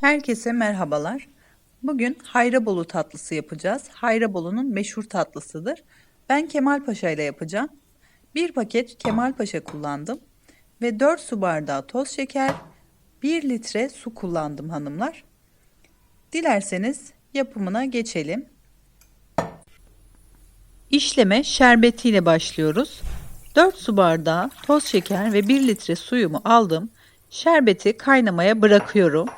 Herkese merhabalar. Bugün Hayrabolu tatlısı yapacağız. Hayrabolu'nun meşhur tatlısıdır. Ben Kemal Paşa ile yapacağım. Bir paket Kemal Paşa kullandım ve 4 su bardağı toz şeker, 1 litre su kullandım hanımlar. Dilerseniz yapımına geçelim. İşleme şerbetiyle başlıyoruz. 4 su bardağı toz şeker ve 1 litre suyumu aldım. Şerbeti kaynamaya bırakıyorum.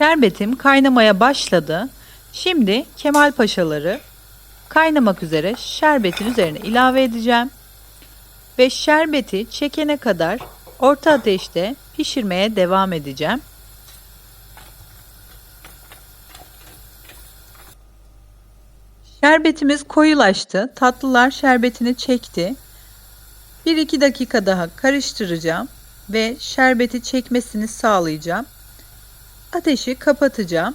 Şerbetim kaynamaya başladı. Şimdi Kemal Paşaları kaynamak üzere şerbetin üzerine ilave edeceğim. Ve şerbeti çekene kadar orta ateşte pişirmeye devam edeceğim. Şerbetimiz koyulaştı. Tatlılar şerbetini çekti. 1-2 dakika daha karıştıracağım ve şerbeti çekmesini sağlayacağım. Ateşi kapatacağım.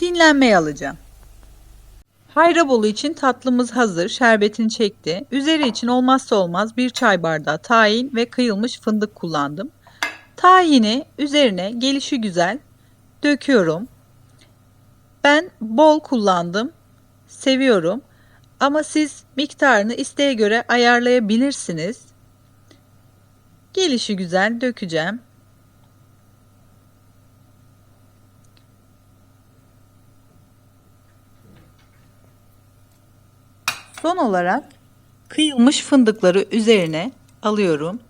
Dinlenmeye alacağım. Hayrabolu için tatlımız hazır. Şerbetini çekti. Üzeri için olmazsa olmaz bir çay bardağı tahin ve kıyılmış fındık kullandım. Tahini üzerine gelişi güzel döküyorum. Ben bol kullandım. Seviyorum. Ama siz miktarını isteğe göre ayarlayabilirsiniz. Gelişi güzel dökeceğim. Son olarak kıyılmış fındıkları üzerine alıyorum.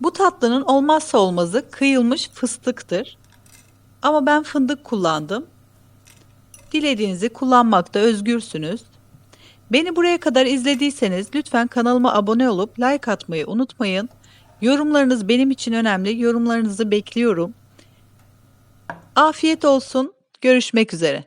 Bu tatlının olmazsa olmazı kıyılmış fıstıktır. Ama ben fındık kullandım. Dilediğinizi kullanmakta özgürsünüz. Beni buraya kadar izlediyseniz lütfen kanalıma abone olup like atmayı unutmayın. Yorumlarınız benim için önemli. Yorumlarınızı bekliyorum. Afiyet olsun. Görüşmek üzere.